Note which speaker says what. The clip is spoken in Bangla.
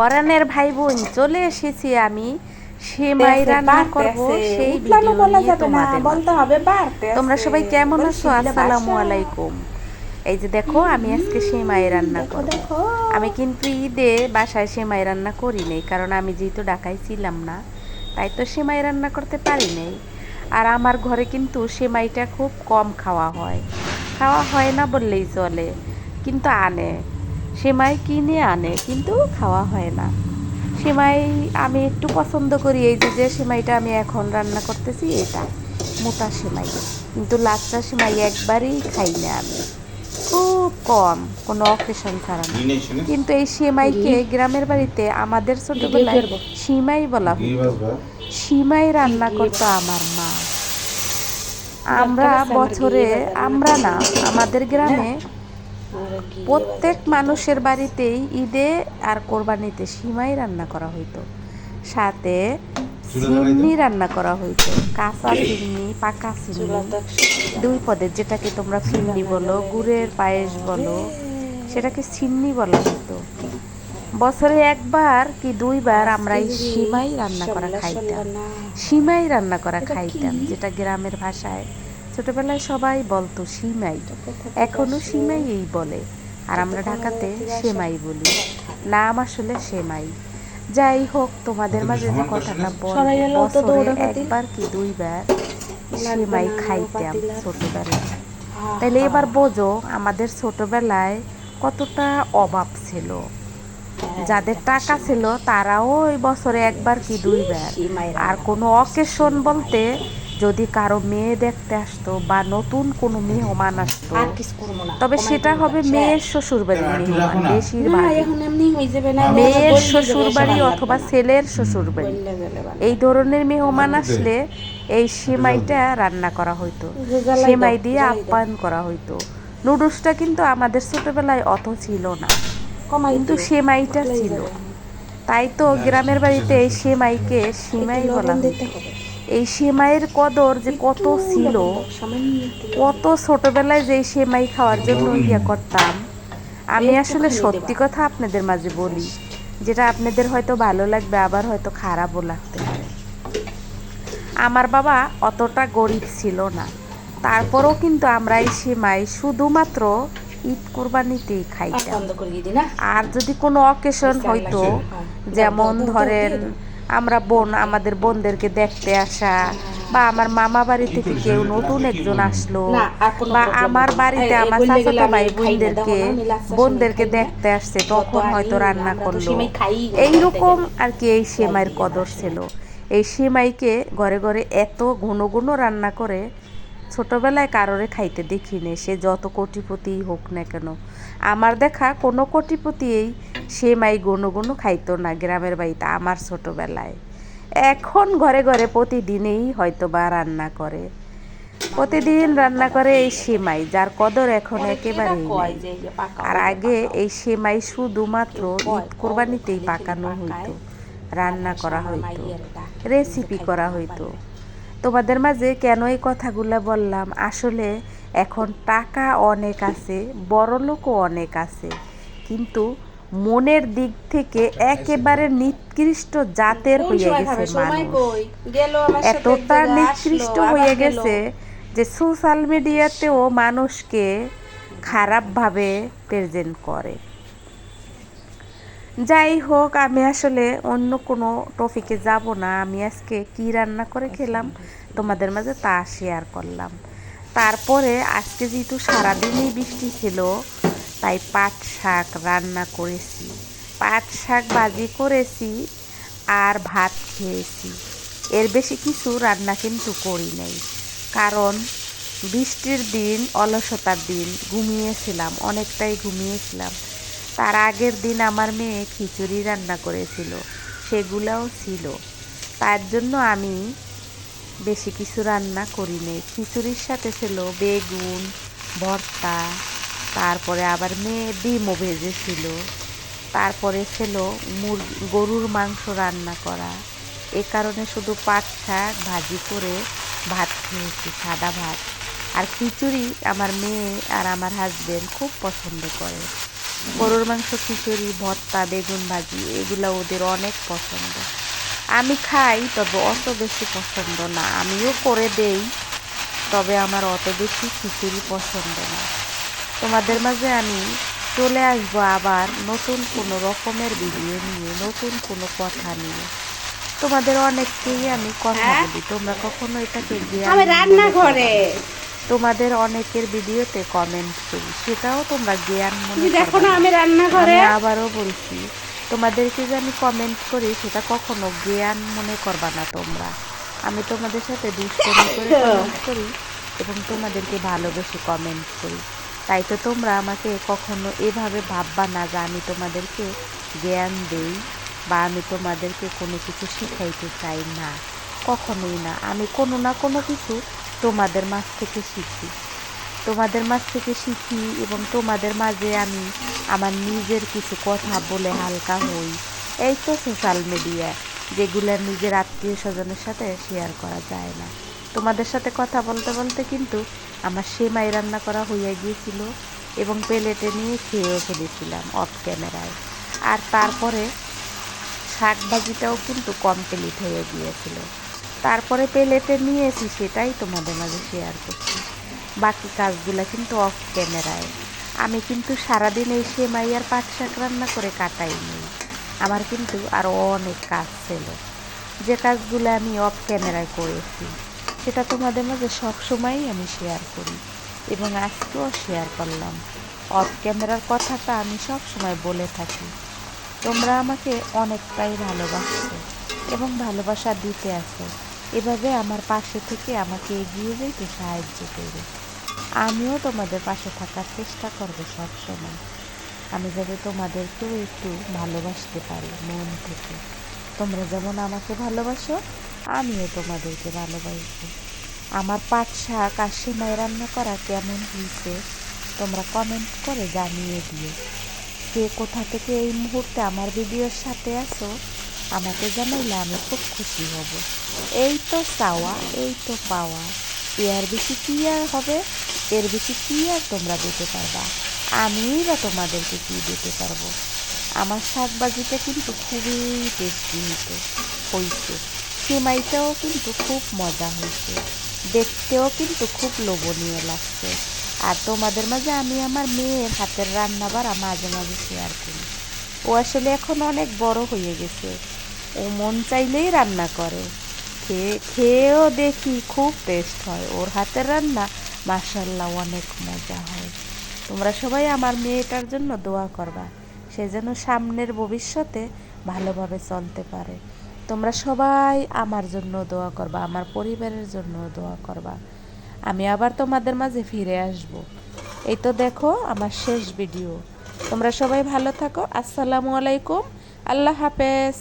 Speaker 1: পরাণের ভাই বোন চলে এসেছি আমি। সেমাই রান্না করব সেই ভিডিও নিয়ে তোমাদের
Speaker 2: বলতে হবে
Speaker 1: তোমরা সবাই কেমন আছো? আসসালামু আলাইকুম। এই যে দেখো আমি আজকে সেমাই রান্না করব। আমি কিন্তু ঈদে বাসায় সেমাই রান্না করি নাই কারণ আমি যেহেতু ঢাকায় ছিলাম না তাই তো সেমাই রান্না করতে পারি নাই। আর আমার ঘরে কিন্তু সেমাইটা খুব কম খাওয়া হয়। খাওয়া হয় না বললেই চলে কিন্তু আনে। সেমাই কিনে আনে কিন্তু খাওয়া হয় না। সেমাই আমি একটু পছন্দ করি এই যে যে সেমাইটা আমি এখন রান্না করতেছি এটা মোটা সেমাই। কিন্তু লাচ্চা সেমাই একবারেই খাই না আমি। খুব কম কোনো অকেশন ছাড়া না। কিন্তু এই সেমাইকে গ্রামের বাড়িতে আমাদের ছোটবেলায় সিমাই বলা হতো সিমাই রান্না করতো আমার মা। আমরা বছরে আমরা না আমাদের গ্রামে প্রত্যেক মানুষের বাড়িতেই ঈদে আর কোরবানিতে সিমাই রান্না করা হইতো। সাথে সিন্নি রান্না করা হইতো। কাঁচা সিন্নি পাকা সিন্নি দুই পদের যেটাকে তোমরা ফিন্নি বলো গুড়ের পায়েস বলো সেটাকে সিন্নি বলা হতো বছরে একবার কি দুইবার আমরা এই সিমাই রান্না করা খাইতাম। সিমাই রান্না করা খাইতাম যেটা গ্রামের ভাষায় ছোটবেলায় সবাই বলতো সিমাই। এখনও সিমাই এই বলে। আর আমরা ঢাকাতে সেমাই বলি। নাম আসলে সেমাই। যাই হোক তোমাদের মাঝে যে কথাটা বছরে একবার কি দুইবার সেমাই খাইতাম ছোটবেলায়। তাহলে এবার বোঝো আমাদের ছোটবেলায় কতটা অভাব ছিল। যাদের টাকা ছিল তারাও ওই বছরে একবার কি দুইবার। আর কোনো অকেশন বলতে যদি কারও মেয়ে দেখতে আসতো বা নতুন কোনো মেহমান আসতো তবে সেটা হবে মেয়ের শ্বশুর বাড়ির মেহমান
Speaker 2: হয়ে যাবে না।
Speaker 1: মেয়ের শ্বশুর বাড়ি অথবা ছেলের শ্বশুর বাড়ি। এই ধরনের মেহমান আসলে এই সেমাইটা রান্না করা হইতো। সেমাই দিয়ে আপ্যায়ন করা হইতো। নুডলসটা কিন্তু আমাদের ছোটবেলায় অত ছিল না। কিন্তু সেমাইটা ছিল। তাই তো গ্রামের বাড়িতে এই সেমাইকে সেমাই বলা হতো এই সেমাইয়ের কদর যে কত ছিল কত ছোটবেলায় যে সেমাই খাওয়ার জন্য ইয়ে করতাম আমি আসলে সত্যি কথা আপনাদের মাঝে বলি যেটা আপনাদের হয়তো ভালো লাগবে আবার হয়তো খারাপও লাগতে পারে। আমার বাবা অতটা গরিব ছিল না। তারপরেও কিন্তু আমরা এই সেমাই শুধুমাত্র ঈদ কোরবানিতেই খাইতাম। আর যদি কোনো অকেশন হইতো যেমন ধরেন আমরা বোন আমাদের বোনদেরকে দেখতে আসা। বা আমার মামা বাড়ি থেকে কেউ নতুন একজন আসলো। বা আমার বাড়িতে
Speaker 2: এই- এই
Speaker 1: আমার চাচাতো ভাই বোনদেরকে বোনদেরকে। দেখতে আসছে তখন হয়তো রান্না করল। এইরকম আর কি এই সেমাইয়ের কদর ছিল। এই সেমাইকে ঘরে ঘরে এত ঘন ঘন রান্না করে ছোটবেলায় কারোরে খাইতে দেখিনি। সে যত কোটিপতিই হোক না কেন। আমার দেখা কোনো কোটিপতিই সেমাই গুনো গুনো খাইতো না গ্রামের বাড়িতে আমার ছোটবেলায়। এখন ঘরে ঘরে প্রতিদিনেই হয়তো বা রান্না করে। প্রতিদিন রান্না করে এই সেমাই যার কদর এখন একেবারেই। আর আগে এই সেমাই শুধুমাত্র ঈদ কোরবানিতেই পাকানো হইতো রান্না করা হইতো রেসিপি করা হইতো। তোমাদের মাঝে কেন এই কথাগুলো বললাম? আসলে এখন টাকা অনেক আছে বড় লোকও অনেক আছে। কিন্তু মনের দিক থেকে একেবারে নিকৃষ্ট জাতের হয়ে গেছে মানুষ। এতটা নিকৃষ্ট হয়ে গেছে যে সোশ্যাল মিডিয়াতেও মানুষকে খারাপভাবে প্রেজেন্ট করে। যাই হোক আমি আসলে অন্য কোনো টপিকে যাব না। আমি আজকে কি রান্না করে খেলাম তোমাদের মাঝে তা শেয়ার করলাম। তারপরে আজকে যেহেতু সারাদিনই বৃষ্টি ছিল তাই পাট শাক রান্না করেছি। পাট শাক ভাজি করেছি আর ভাত খেয়েছি। এর বেশি কিছু রান্না কিন্তু করি নাই। কারণ বৃষ্টির দিন, অলসতার দিন ঘুমিয়েছিলাম, অনেকটাই ঘুমিয়েছিলাম। তার আগের দিন আমার মেয়ে খিচুড়ি রান্না করেছিল, সেগুলাও ছিল। তার জন্য আমি বেশি কিছু রান্না করি নাই। খিচুড়ির সাথে ছিল বেগুন, ভর্তা তারপরে আবার ডিমও ভেজেছিল তারপরে ছিল মুরগি, গরুর মাংস রান্না করা। এ কারণে শুধু পাট শাক ভাজি করে ভাত খেয়েছি, সাদা ভাত। আর খিচুড়ি আমার মেয়ে আর আমার হাজব্যান্ড খুব পছন্দ করে। গরুর মাংস, খিচুড়ি, ভর্তা, বেগুন ভাজি, এগুলো ওদের অনেক পছন্দ। আমি খাই, তবে অত বেশি পছন্দ না। আমিও করে দেই, তবে আমার অত বেশি খিচুড়ি পছন্দ না। তোমাদের মাঝে আমি চলে আসব আবার নতুন কোনো রকমের ভিডিও নিয়ে নতুন কোনো কথা নিয়ে তোমাদের অনেককেই আমি কথা
Speaker 2: হ্যাঁ?
Speaker 1: বলি তোমরা কখনো এটাকে
Speaker 2: রান্না
Speaker 1: করো। তোমাদের অনেকের ভিডিওতে কমেন্ট করি সেটাও তোমরা জ্ঞান মনে
Speaker 2: দেখো না। আমি রান্না
Speaker 1: আমি আবারও বলছি তোমাদেরকে যে আমি কমেন্ট করি সেটা কখনো জ্ঞান মনে করবা না তোমরা আমি তোমাদের সাথে দুষ্টমি করে কমেন্ট করি এবং তোমাদেরকে ভালোবেসে কমেন্ট করি তাই তো তোমরা আমাকে কখনো এভাবে ভাববা না যে আমি তোমাদেরকে জ্ঞান দেই বা আমি তোমাদেরকে কোনো কিছু শিখাইতে চাই না। কখনোই না। আমি কোনো না কোনো কিছু তোমাদের মাঝ থেকে শিখি। তোমাদের মাঝ থেকে শিখি এবং তোমাদের মাঝে আমি আমার নিজের কিছু কথা বলে হালকা হই। এই তো সোশ্যাল মিডিয়া যেগুলো নিজের আত্মীয় স্বজনের সাথে শেয়ার করা যায় না। তোমাদের সাথে কথা বলতে বলতে কিন্তু আমার সেমাই রান্না করা হইয়া গিয়েছিল এবং প্লেটে নিয়ে খেয়েও ফেলেছিলাম অফ ক্যামেরায় আর তারপরে শাক ভাজিটাও কিন্তু কমপ্লিট হয়ে গিয়েছিল। তারপরে প্লেটে নিয়েছি সেটাই তোমাদের মাঝে শেয়ার করছি। বাকি কাজগুলো কিন্তু অফ ক্যামেরায় আমি কিন্তু সারাদিন এই সেমাই আর পাট শাক রান্না করে কাটাইনি। আমার কিন্তু আরও অনেক কাজ ছিল। যে কাজগুলো আমি অফ ক্যামেরায় করেছি। সেটা তোমাদের মাঝে সবসময়ই আমি শেয়ার করি এবং আজকেও শেয়ার করলাম। অফ ক্যামেরার কথাটা আমি সব সময় বলে থাকি। তোমরা আমাকে অনেকটাই ভালোবাসছো এবং ভালোবাসা দিতে আছো। এভাবে আমার পাশে থেকে আমাকে এগিয়ে যেতে সাহায্য করবে। আমিও তোমাদের পাশে থাকার চেষ্টা করব সবসময় আমি যাতে তোমাদেরকেও একটু ভালোবাসতে পারি মন থেকে। তোমরা যেমন আমাকে ভালোবাসো আমিও তোমাদেরকে ভালোবাসবো আমার পাট শাক আর সেমাই রান্না করা কেমন হয়েছে, তোমরা কমেন্ট করে জানিয়ে দিও। কে কোথা থেকে এই মুহূর্তে আমার ভিডিওর সাথে আছো, আমাকে জানাইলে আমি খুব খুশি হব। এই তো চাওয়া, এই তো পাওয়া। এর বেশি কী আর হবে? এর বেশি কী আর তোমরা দিতে পারবা? আমিই বা তোমাদেরকে কী দিতে পারব? আমার শাকবাজিটা কিন্তু খুবই টেস্টি হইতে হয়েছে সেমাইটাও কিন্তু খুব মজা হয়েছে। দেখতেও কিন্তু খুব লোভনীয় লাগছে। আর তোমাদের মাঝে আমি আমার মেয়ের হাতের রান্না বাড়া মাঝে মাঝে শেয়ার করি। ও আসলে এখন অনেক বড় হয়ে গেছে। ও মন চাইলেই রান্না করে। খেয়ে খেয়েও দেখি খুব টেস্ট হয়। ওর হাতের রান্না মাসাল্লাহ অনেক মজা হয়। তোমরা সবাই আমার মেয়েটার জন্য দোয়া করবা। সে যেন সামনের ভবিষ্যতে ভালোভাবে চলতে পারে। তোমরা সবাই আমার জন্য দোয়া করবা, আমার পরিবারের জন্য দোয়া করবা। আমি আবার তোমাদের মাঝে ফিরে আসব। এই তো দেখো আমার শেষ ভিডিও। তোমরা সবাই ভালো থাকো। আসসালামু আলাইকুম। আল্লাহ হাফেজ।